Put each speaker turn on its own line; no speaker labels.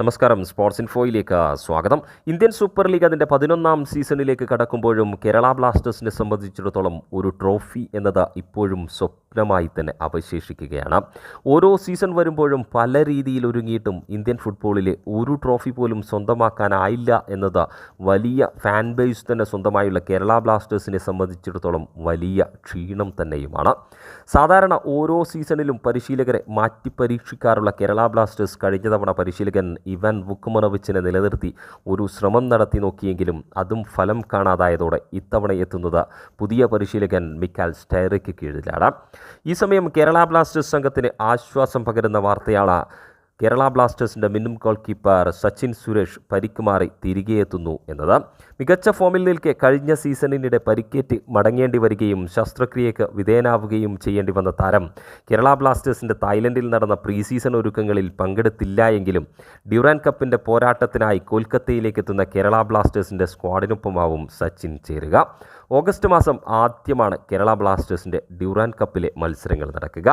നമസ്കാരം. സ്പോർട്സ് ഇൻഫോയിലേക്ക് സ്വാഗതം. Indian super league അതിന്റെ പതിനൊന്നാം സീസണിലേക്ക് കടക്കുമ്പോഴും കേരള ബ്ലാസ്റ്റേഴ്സിനെ സംബന്ധിച്ചിടത്തോളം ഒരു ട്രോഫി എന്നത് ഇപ്പോഴും സ്വപ്നമായി തന്നെ അവശേഷിക്കുകയാണ്. ഓരോ സീസൺ വരുമ്പോഴും പല രീതിയിൽ ഒരുങ്ങിയിട്ടും ഇന്ത്യൻ ഫുട്ബോളിലെ ഒരു ട്രോഫി പോലും സ്വന്തമാക്കാനായില്ല എന്നത് വലിയ ഫാൻ ബേസ് തന്നെ സ്വന്തമായുള്ള കേരള ബ്ലാസ്റ്റേഴ്സിനെ സംബന്ധിച്ചിടത്തോളം വലിയ ക്ഷീണം തന്നെയുമാണ്. സാധാരണ ഓരോ സീസണിലും പരിശീലകരെ മാറ്റി പരീക്ഷിക്കാറുള്ള കേരള ബ്ലാസ്റ്റേഴ്സ് കഴിഞ്ഞ തവണ പരിശീലകൻ ഇവാൻ വുക്കുമനോവിച്ചിനെ നിലനിർത്തി ഒരു ശ്രമം നടത്തി നോക്കിയെങ്കിലും അതും ഫലം കാണാതായതോടെ ഇത്തവണ എത്തുന്നത് പുതിയ പരിശീലകൻ മിക്കാൽ സ്റ്റൈറയ്ക്ക് കീഴിലാണ്. ഈ സമയം കേരള ബ്ലാസ്റ്റേഴ്സ് സംഘത്തിന് ആശ്വാസം പകരുന്ന വാർത്തയാണ് കേരള ബ്ലാസ്റ്റേഴ്സിന്റെ മിന്നും ഗോൾ കീപ്പർ സച്ചിൻ സുരേഷ് പരിക്ക് മാറി തിരികെ എത്തുന്നു എന്നത് മികച്ച ഫോമിൽ നിൽക്കെ കഴിഞ്ഞ സീസണിനിടെ പരിക്കേറ്റ് മടങ്ങേണ്ടി വരികയും ശസ്ത്രക്രിയയ്ക്ക് വിധേയനാവുകയും ചെയ്യേണ്ടി വന്ന താരം കേരള ബ്ലാസ്റ്റേഴ്സിന്റെ തായ്ലൻഡിൽ നടന്ന പ്രീ സീസൺ ഒരുക്കങ്ങളിൽ പങ്കെടുത്തില്ല എങ്കിലും ഡ്യൂറാൻ കപ്പിന്റെ പോരാട്ടത്തിനായി കൊൽക്കത്തയിലേക്ക് എത്തുന്ന കേരള ബ്ലാസ്റ്റേഴ്സിന്റെ സ്ക്വാഡിനൊപ്പമാവും സച്ചിൻ ചേരുക. ഓഗസ്റ്റ് മാസം ആദ്യമാണ് കേരള ബ്ലാസ്റ്റേഴ്സിന്റെ ഡ്യൂറാൻ കപ്പിലെ മത്സരങ്ങൾ നടക്കുക.